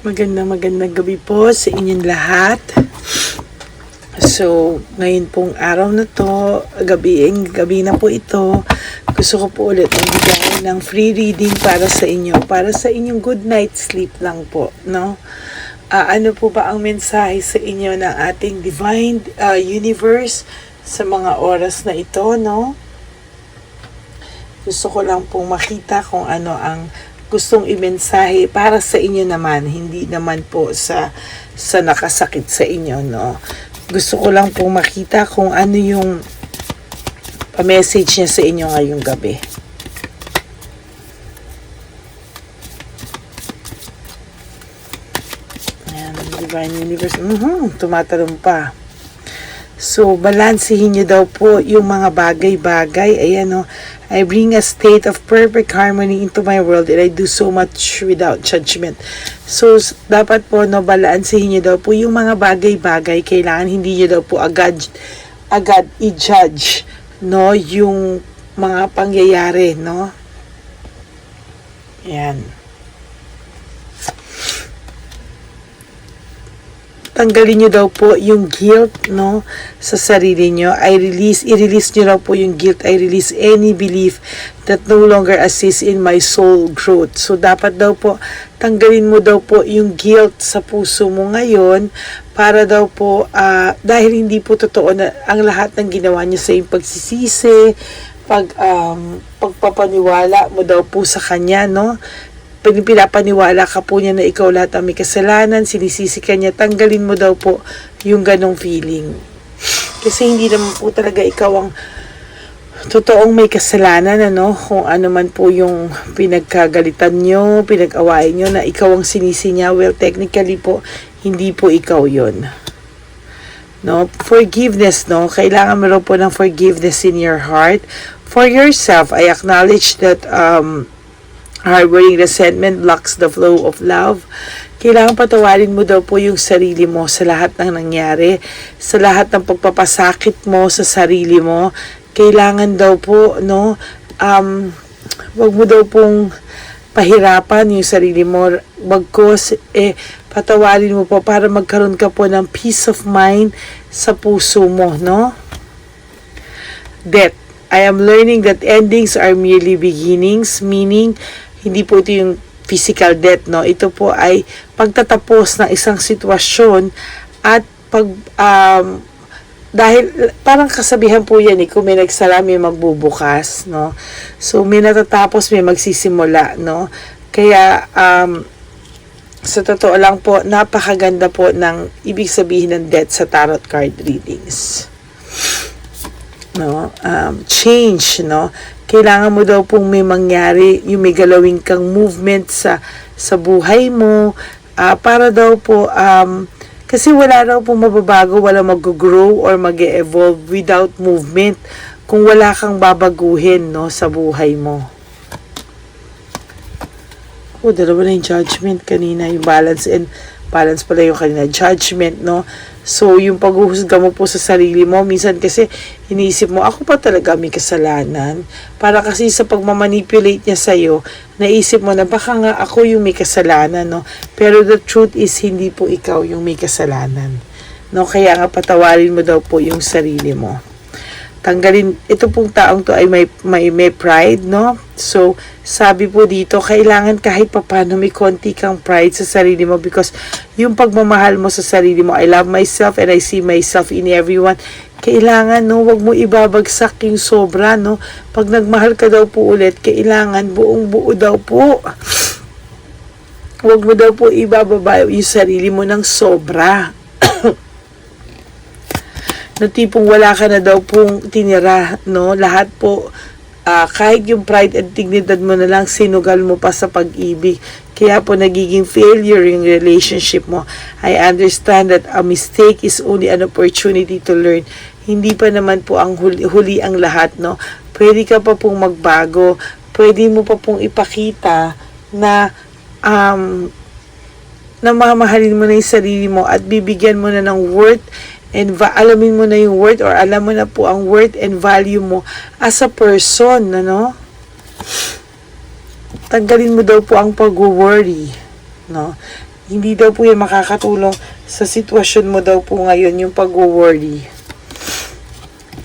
Magandang magandang gabi po sa inyong lahat. So, ngayon pong araw na to, gabi, gabi na po ito, gusto ko po ulit magbigay ng free reading para sa inyo, para sa inyong good night sleep lang po, no? Ah, ano po ba ang mensahe sa inyo ng ating divine ah, universe sa mga oras na ito, no? Gusto ko lang pong makita kung ano ang gustong imensahe para sa inyo naman, hindi naman po sa sa nakasakit sa inyo, no. Gusto ko lang pong makita kung ano yung pa-message niya sa inyo ngayong gabi. Ayan, Divine Universe. Mhm, tumatalong pa. So, balansehin niyo daw po yung mga bagay-bagay. Ayan, no. I bring a state of perfect harmony into my world and I do so much without judgment. So, dapat po, no, balansehin niyo daw po yung mga bagay-bagay. Kailangan hindi niyo daw po agad, agad i-judge, no, yung mga pangyayari, no. Ayan. Tanggalin nyo daw po yung guilt, no, sa sarili nyo. I release, i-release nyo daw po yung guilt. I release any belief that no longer assists in my soul growth. So, dapat daw po, tanggalin mo daw po yung guilt sa puso mo ngayon para daw po, ah, dahil hindi po totoo na ang lahat ng ginawa nyo sa yung pagsisisi, pag, um, pagpapaniwala mo daw po sa kanya, no, pinapaniwala ka po niya na ikaw lahat ang may kasalanan, sinisisi ka niya, tanggalin mo daw po yung ganong feeling. Kasi hindi naman po talaga ikaw ang totoong may kasalanan, ano, kung ano man po yung pinagkagalitan nyo, pinag-awayan nyo, na ikaw ang sinisi niya, well, technically po, hindi po ikaw yon No? Forgiveness, no? Kailangan raw po ng forgiveness in your heart. For yourself, I acknowledge that, um, harboring resentment blocks the flow of love. Kailangan patawarin mo daw po yung sarili mo sa lahat ng nangyari, sa lahat ng pagpapasakit mo sa sarili mo. Kailangan daw po, no, um, wag mo daw pong pahirapan yung sarili mo. Bagkos, eh, patawarin mo po para magkaroon ka po ng peace of mind sa puso mo, no? Death. I am learning that endings are merely beginnings, meaning hindi po ito yung physical death, no? Ito po ay pagtatapos ng isang sitwasyon at pag um, dahil parang kasabihan po yan eh, kung may nagsara magbubukas, no? So may natatapos, may magsisimula, no? Kaya um, sa totoo lang po, napakaganda po ng ibig sabihin ng death sa tarot card readings no um, change no? Kailangan mo daw pong may mangyari yung may galawin kang movement sa sa buhay mo. Ah, para daw po um, kasi wala daw pong mababago wala mag-grow or mag-evolve without movement kung wala kang babaguhin no sa buhay mo. Oh, dalawa na yung judgment kanina, yung balance and balance pala yung kanina, judgment, no? So, yung paghuhusga mo po sa sarili mo, minsan kasi iniisip mo, ako pa talaga may kasalanan. Para kasi sa pagmamanipulate niya sa'yo, naisip mo na baka nga ako yung may kasalanan, no? Pero the truth is, hindi po ikaw yung may kasalanan. No? Kaya nga patawarin mo daw po yung sarili mo tanggalin ito pong taong to ay may may, may pride no? So sabi po dito kailangan kahit papano may konti kang pride sa sarili mo because yung pagmamahal mo sa sarili mo I love myself and I see myself in everyone kailangan no wag mo ibabagsak yung sobra no? Pag nagmahal ka daw po ulit kailangan buong buo daw po. Wag mo daw po ibababa yung sarili mo ng sobra na tipong wala ka na daw pong tinira, no? Lahat po, ah, kahit yung pride at dignidad mo na lang, sinugal mo pa sa pag-ibig. Kaya po nagiging failure yung relationship mo. I understand that a mistake is only an opportunity to learn. Hindi pa naman po ang huli, huli ang lahat, no? Pwede ka pa pong magbago. Pwede mo pa pong ipakita na um, na mamahalin mo na yung sarili mo at bibigyan mo na ng worth and alamin mo na yung worth or alam mo na po ang worth and value mo as a person, ano? Tanggalin mo daw po ang pag-worry, no? Hindi daw po yan makakatulong sa sitwasyon mo daw po ngayon, yung pag-worry.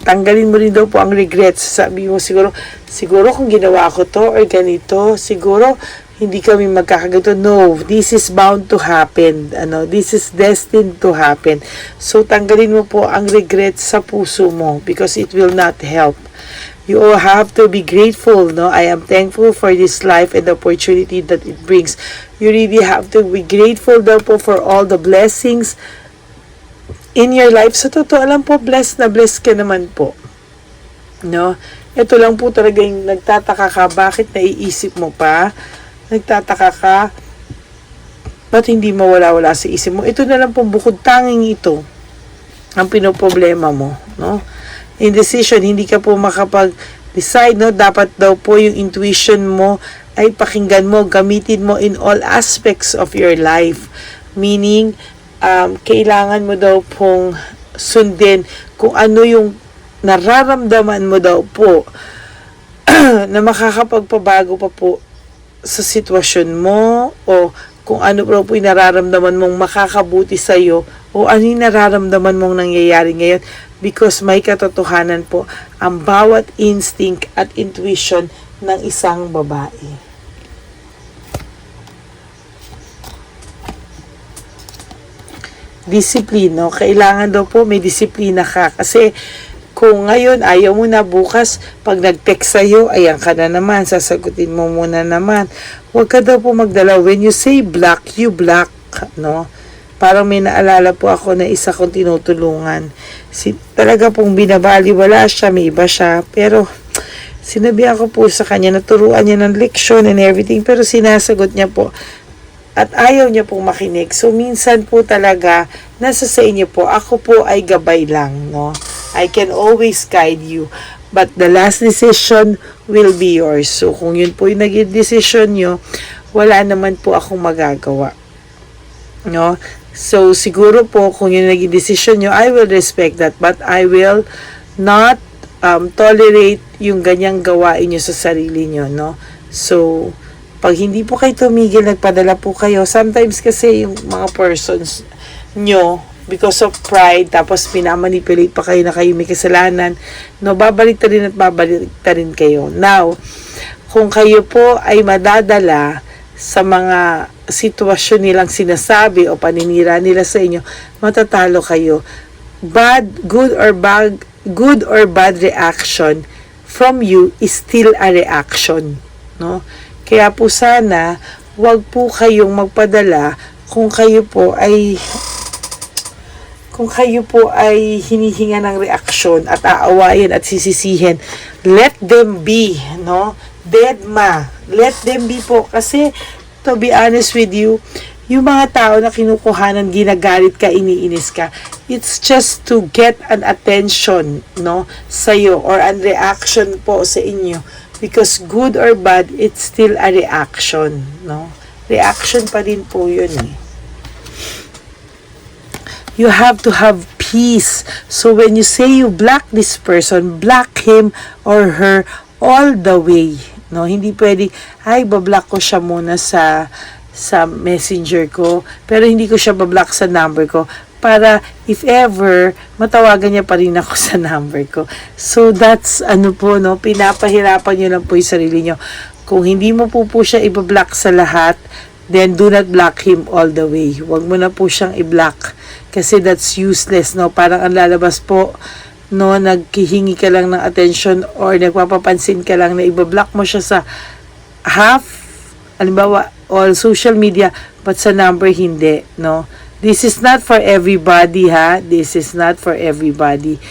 Tanggalin mo rin daw po ang regrets. Sabi mo siguro, siguro kung ginawa ko to or ganito, siguro hindi kami magkakaganto. No, this is bound to happen. Ano, this is destined to happen. So, tanggalin mo po ang regrets sa puso mo because it will not help. You have to be grateful, no? I am thankful for this life and the opportunity that it brings. You really have to be grateful daw po for all the blessings in your life. Sa totoo alam po, blessed na blessed ka naman po. No? Ito lang po talaga yung nagtataka ka, bakit naiisip mo pa? Nagtataka ka, ba't hindi mawala-wala sa isip mo? Ito na lang po, bukod tanging ito, ang pinoproblema mo, no? Indecision, hindi ka po makapag-decide, no? Dapat daw po yung intuition mo ay pakinggan mo, gamitin mo in all aspects of your life. Meaning, um, kailangan mo daw pong sundin kung ano yung nararamdaman mo daw po na makakapagpabago pa po sa sitwasyon mo o kung ano pa po nararamdaman mong makakabuti sa iyo o ano yung nararamdaman mong nangyayari ngayon because may katotohanan po ang bawat instinct at intuition ng isang babae. Disiplino. Kailangan daw po may disiplina ka. Kasi kung ngayon ayaw mo na bukas, pag nag-text sa'yo, ayan ka na naman, sasagutin mo muna naman. Huwag ka daw po magdala. When you say black, you black. No? Parang may naalala po ako na isa kong tinutulungan. Si, talaga pong binabaliwala siya, may iba siya. Pero sinabi ako po sa kanya, naturuan niya ng leksyon and everything. Pero sinasagot niya po, at ayaw niya pong makinig. So, minsan po talaga, nasa sa inyo po, ako po ay gabay lang, no? I can always guide you. But the last decision will be yours. So, kung yun po yung naging decision nyo, wala naman po akong magagawa. No? So, siguro po, kung yun naging decision nyo, I will respect that. But I will not um, tolerate yung ganyang gawain nyo sa sarili nyo, no? So, pag hindi po kayo tumigil, nagpadala po kayo. Sometimes kasi yung mga persons nyo, because of pride, tapos pinamanipulate pa kayo na kayo may kasalanan, no, babalik rin at babalik rin kayo. Now, kung kayo po ay madadala sa mga sitwasyon nilang sinasabi o paninira nila sa inyo, matatalo kayo. Bad, good or bad, good or bad reaction from you is still a reaction, no? Kaya po sana, wag po kayong magpadala kung kayo po ay kung kayo po ay hinihinga ng reaksyon at aawayin at sisisihin, let them be, no? Deadma. Let them be po. Kasi, to be honest with you, yung mga tao na kinukuhanan, ginagalit ka, iniinis ka, it's just to get an attention, no? Sa'yo or an reaction po sa inyo because good or bad, it's still a reaction, no? Reaction pa din po yun eh. You have to have peace. So when you say you block this person, block him or her all the way. No, hindi pwede, ay, bablock ko siya muna sa sa messenger ko, pero hindi ko siya bablock sa number ko para if ever, matawagan niya pa rin ako sa number ko. So, that's ano po, no, pinapahirapan niyo lang po yung sarili niyo. Kung hindi mo po po siya ibablock sa lahat, then do not block him all the way. Huwag mo na po siyang i-block kasi that's useless, no? Parang ang lalabas po, no, nagkihingi ka lang ng attention or nagpapapansin ka lang na ibablock mo siya sa half, alimbawa, all social media, but sa number hindi, no? This is not for everybody, ha? This is not for everybody.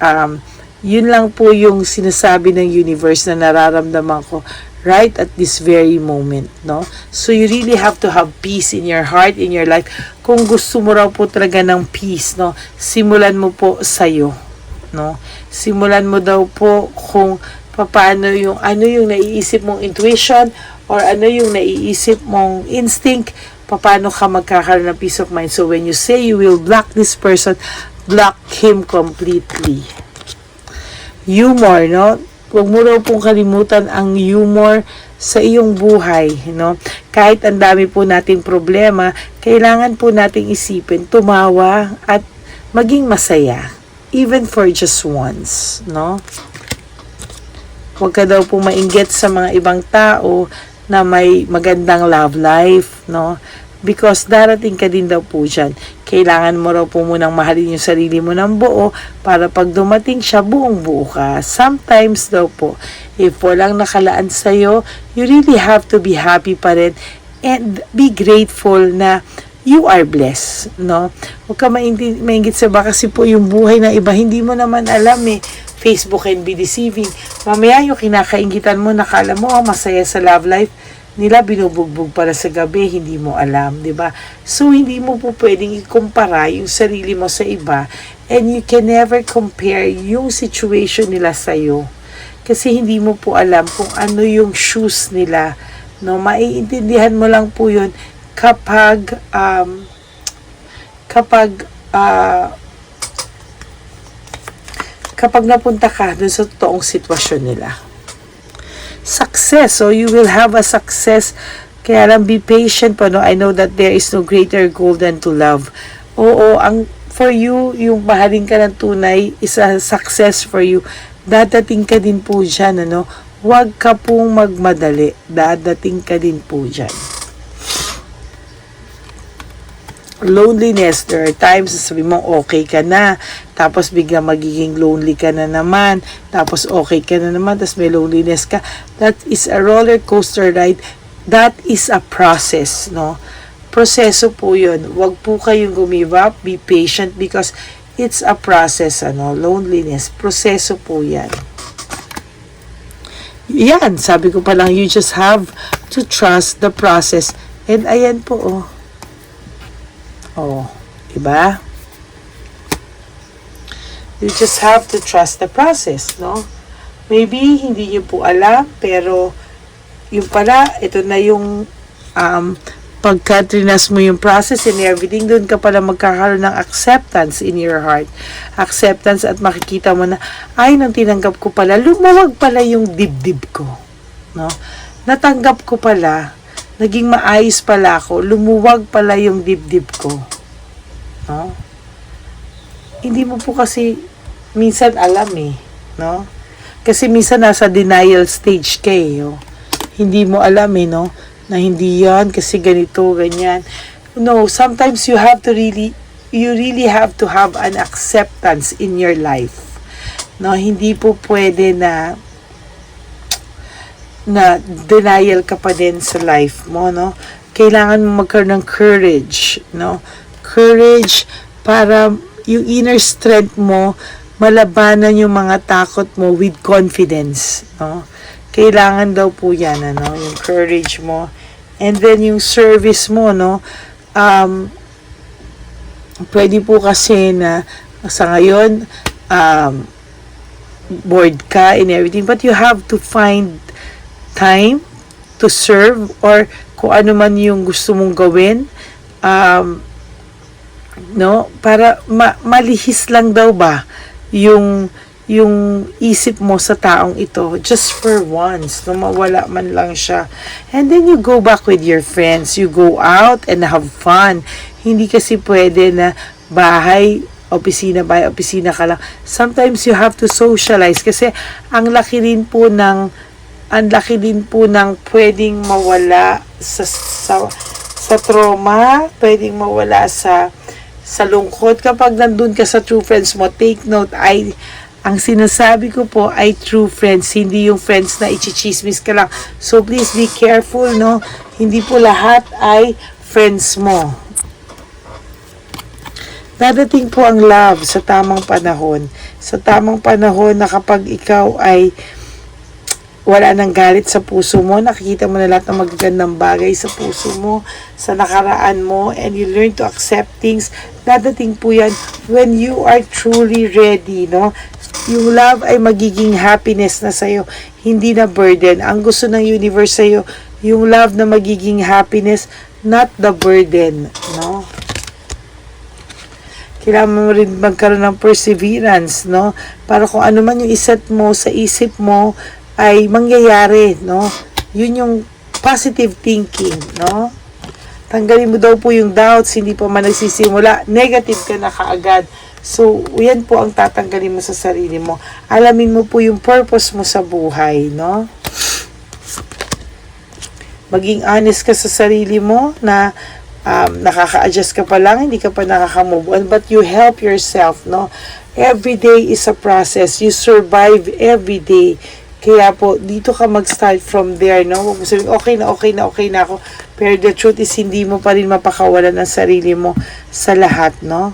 Um, yun lang po yung sinasabi ng universe na nararamdaman ko right at this very moment, no? So you really have to have peace in your heart, in your life. Kung gusto mo raw po talaga ng peace, no? Simulan mo po sa'yo, no? Simulan mo daw po kung paano yung ano yung naiisip mong intuition or ano yung naiisip mong instinct, paano ka magkakaroon ng peace of mind. So when you say you will block this person, block him completely. Humor, no? Huwag mo raw pong kalimutan ang humor sa iyong buhay, no? Kahit ang dami po nating problema, kailangan po nating isipin, tumawa at maging masaya even for just once, no? Huwag ka daw po mainggit sa mga ibang tao na may magandang love life, no? Because darating ka din daw po dyan. Kailangan mo raw po munang mahalin yung sarili mo ng buo para pag dumating siya, buong buo ka. Sometimes daw po, if walang nakalaan sa'yo, you really have to be happy pa rin and be grateful na you are blessed, no? Huwag ka maingi- mainggit sa kasi po yung buhay ng iba, hindi mo naman alam eh. Facebook can be deceiving. Mamaya yung kinakaingitan mo, nakala mo, oh, masaya sa love life, nila binubugbog para sa gabi, hindi mo alam, 'di ba? So hindi mo po pwedeng ikumpara yung sarili mo sa iba and you can never compare yung situation nila sa iyo. Kasi hindi mo po alam kung ano yung shoes nila, no? Maiintindihan mo lang po 'yun kapag um, kapag ah, kapag napunta ka dun sa totoong sitwasyon nila success. So you will have a success. Kaya lang be patient pa no. I know that there is no greater goal than to love. Oo, ang for you, yung mahalin ka ng tunay is a success for you. Dadating ka din po dyan, ano. Huwag ka pong magmadali. Dadating ka din po dyan. Loneliness, there are times sabi mo okay ka na, tapos bigla magiging lonely ka na naman, tapos okay ka na naman, tapos may loneliness ka. That is a roller coaster ride. That is a process, no? Proseso po yun. Huwag po kayong gumive be patient because it's a process, ano, loneliness. Proseso po yan. Yan, sabi ko pa lang, you just have to trust the process. And ayan po, oh. Oh, diba? You just have to trust the process, no? Maybe hindi niyo po alam, pero yung pala, ito na yung um, pagka trinas mo yung process and everything, doon ka pala magkakaroon ng acceptance in your heart. Acceptance at makikita mo na, ay, nang tinanggap ko pala, lumawag pala yung dibdib ko. No? Natanggap ko pala, naging maayos pala ako, lumuwag pala yung dibdib ko. No? Hindi mo po kasi minsan alam eh, no? Kasi minsan nasa denial stage ka eh, oh. Hindi mo alam eh, no? Na hindi yan kasi ganito, ganyan. No, sometimes you have to really, you really have to have an acceptance in your life. No, hindi po pwede na na denial ka pa din sa life mo, no? Kailangan mo magkaroon ng courage, no? Courage para yung inner strength mo, malabanan yung mga takot mo with confidence, no? Kailangan daw po yan, ano? Yung courage mo. And then yung service mo, no? Um, pwede po kasi na sa ngayon, um, bored ka and everything, but you have to find time to serve or kung ano man yung gusto mong gawin um, no? Para ma- malihis lang daw ba yung yung isip mo sa taong ito just for once no? Mawala man lang siya. And then you go back with your friends. You go out and have fun. Hindi kasi pwede na bahay opisina bahay opisina ka lang. Sometimes you have to socialize kasi ang laki rin po ng ang laki din po ng pwedeng mawala sa, sa, sa trauma, pwedeng mawala sa sa lungkot kapag nandun ka sa true friends mo. Take note, I, ang sinasabi ko po ay true friends, hindi yung friends na ichichismis ka lang. So please be careful, no? Hindi po lahat ay friends mo. Dadating po ang love sa tamang panahon. Sa tamang panahon na kapag ikaw ay wala nang galit sa puso mo, nakikita mo na lahat ng magagandang bagay sa puso mo, sa nakaraan mo, and you learn to accept things, dadating po yan when you are truly ready, no? Yung love ay magiging happiness na sa'yo, hindi na burden. Ang gusto ng universe sa'yo, yung love na magiging happiness, not the burden, no? kailangan mo rin magkaroon ng perseverance, no? Para kung ano man yung iset mo sa isip mo, ay mangyayari, no? Yun yung positive thinking, no? Tanggalin mo daw po yung doubts, hindi pa man nagsisimula, negative ka na kaagad. So, yan po ang tatanggalin mo sa sarili mo. Alamin mo po yung purpose mo sa buhay, no? Maging honest ka sa sarili mo na um, nakaka-adjust ka pa lang, hindi ka pa nakaka-move on, but you help yourself, no? Every day is a process. You survive every day. Kaya po, dito ka mag-start from there, no? Huwag mo sabihin, okay na, okay na, okay na ako. Pero the truth is, hindi mo pa rin mapakawalan ng sarili mo sa lahat, no?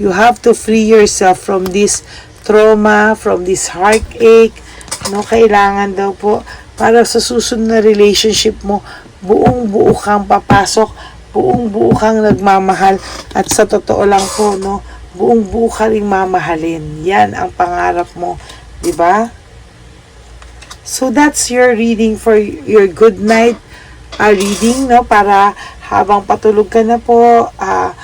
You have to free yourself from this trauma, from this heartache, no? Kailangan daw po, para sa susunod na relationship mo, buong buo kang papasok, buong buo kang nagmamahal, at sa totoo lang po, no? Buong buo ka rin mamahalin. Yan ang pangarap mo, di ba? So that's your reading for your good night uh, reading, no? Para habang patulog ka na po, ah,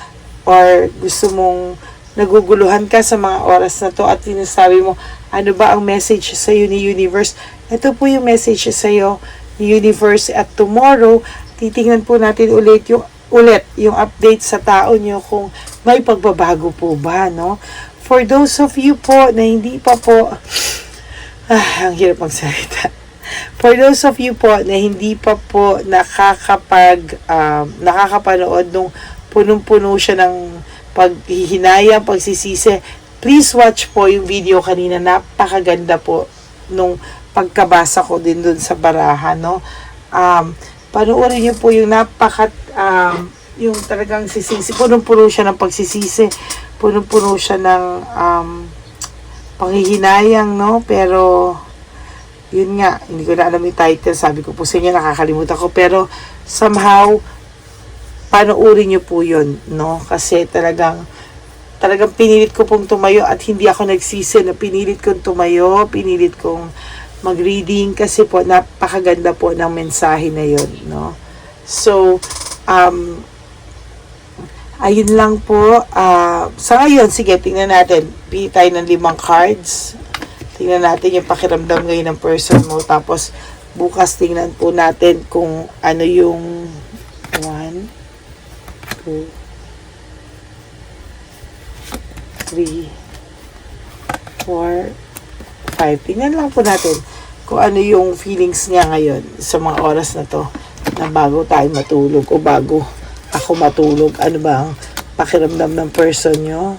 or gusto mong naguguluhan ka sa mga oras na to at sinasabi mo, ano ba ang message sa iyo ni Universe? Ito po yung message sa iyo ni Universe at tomorrow, titingnan po natin ulit yung ulit yung update sa tao nyo kung may pagbabago po ba, no? For those of you po na hindi pa po ah, ang hirap magsalita. For those of you po na hindi pa po nakakapag um, nakakapanood nung punong-puno siya ng paghihinayang, pagsisisi, please watch po yung video kanina. Napakaganda po nung pagkabasa ko din dun sa baraha, no? Um, panoorin niyo po yung napakat um, yung talagang sisisi. Punong-puno siya ng pagsisisi. Punong-puno siya ng um, panghihinayang, no? Pero, yun nga, hindi ko na alam yung title. Sabi ko po sa inyo, nakakalimutan ko. Pero, somehow, panoorin niyo po yun, no? Kasi talagang, talagang pinilit ko pong tumayo at hindi ako nagsisi na pinilit kong tumayo, pinilit kong mag-reading kasi po napakaganda po ng mensahe na yun, no? So, um, ayun lang po. ah, sa ngayon, sige, tingnan natin. Pili tayo ng limang cards. Tingnan natin yung pakiramdam ngayon ng person mo. Tapos, bukas tingnan po natin kung ano yung one, two, three, four, five. Tingnan lang po natin kung ano yung feelings niya ngayon sa mga oras na to na bago tayo matulog o bago ako matulog. Ano ba ang pakiramdam ng person nyo?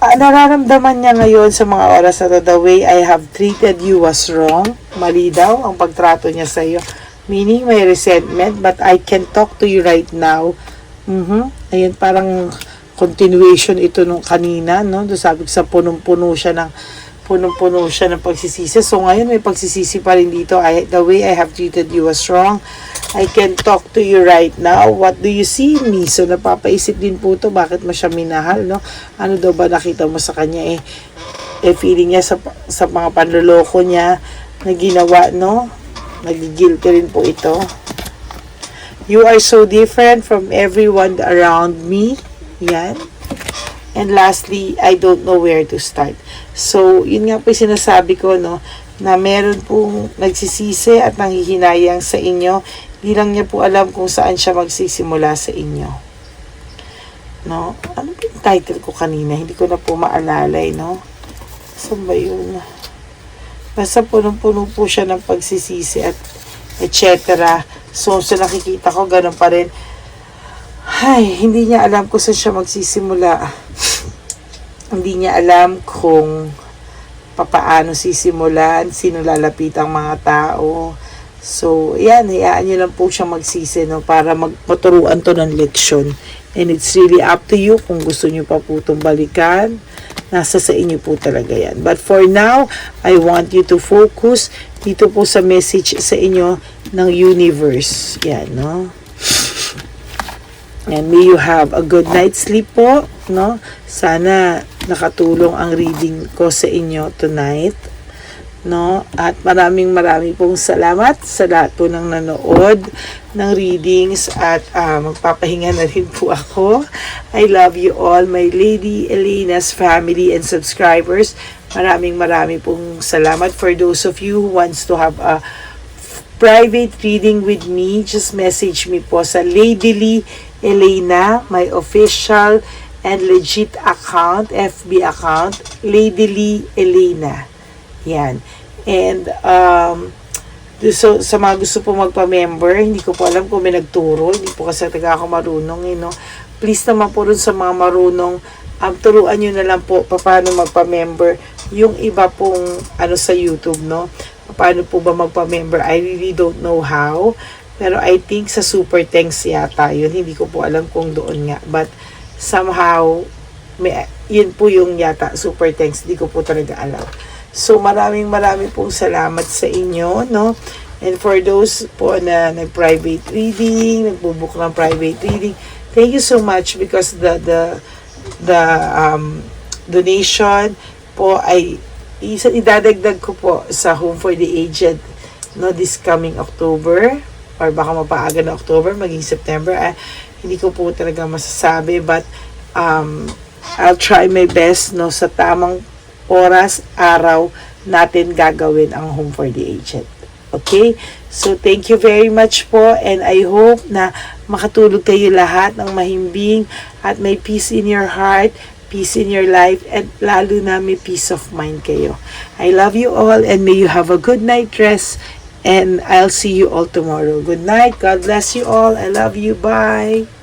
Ah, nararamdaman niya ngayon sa mga oras na the way I have treated you was wrong. Mali daw ang pagtrato niya sa iyo. Meaning may resentment, but I can talk to you right now. Mhm. Ayun, parang continuation ito nung kanina, no? Doon sabi sa punong-puno siya ng punong-puno siya ng pagsisisi. So ngayon may pagsisisi pa rin dito. I, the way I have treated you was wrong. I can talk to you right now. What do you see in me? So napapaisip din po to bakit mo siya minahal, no? Ano daw ba nakita mo sa kanya eh? Eh feeling niya sa, sa mga panloloko niya na ginawa, no? Nagigilty rin po ito. You are so different from everyone around me. Yan. And lastly, I don't know where to start. So, yun nga po yung sinasabi ko, no, na meron pong nagsisisi at nanghihinayang sa inyo. Hindi lang niya po alam kung saan siya magsisimula sa inyo. No? Ano ba yung title ko kanina? Hindi ko na po maalalay, no? Saan ba yun? Basta punong-puno po siya ng pagsisisi at etc. So, sa nakikita ko, ganun pa rin. Ay, hindi niya alam kung saan siya magsisimula. hindi niya alam kung papaano sisimulan, sino lalapit ang mga tao. So, yan, hayaan niyo lang po siya magsisi, no, para magpaturuan to ng leksyon. And it's really up to you kung gusto niyo pa po itong balikan. Nasa sa inyo po talaga yan. But for now, I want you to focus dito po sa message sa inyo ng universe. Yan, no? And may you have a good night's sleep po, no? Sana nakatulong ang reading ko sa inyo tonight, no? At maraming maraming pong salamat sa lahat po ng nanood ng readings at ah, magpapahinga na rin po ako. I love you all, my Lady Elena's family and subscribers. Maraming marami pong salamat for those of you who wants to have a private reading with me, just message me po sa Lady Lee Elena, my official and legit account, FB account, Lady Lee Elena. Yan. And, um, so, sa mga gusto po magpa-member, hindi ko po alam kung may nagturo, hindi po kasi taga ako marunong, eh, no? Please naman po rin sa mga marunong, um, turuan nyo na lang po paano magpa-member yung iba pong ano sa YouTube, no? Paano po ba magpa-member? I really don't know how. Pero I think sa Super Thanks yata yun. Hindi ko po alam kung doon nga. But somehow, may, yun po yung yata Super Thanks. Hindi ko po talaga alam. So maraming maraming pong salamat sa inyo, no? And for those po na nag-private reading, nagbubook ng private reading, thank you so much because the the the um, donation po ay isa idadagdag ko po sa Home for the Aged no this coming October or baka mapaaga na October maging September ah, hindi ko po talaga masasabi but um, I'll try my best no sa tamang oras araw natin gagawin ang Home for the Aged Okay? So, thank you very much po and I hope na makatulog kayo lahat ng mahimbing at may peace in your heart, peace in your life, and lalo na may peace of mind kayo. I love you all and may you have a good night rest and I'll see you all tomorrow. Good night. God bless you all. I love you. Bye.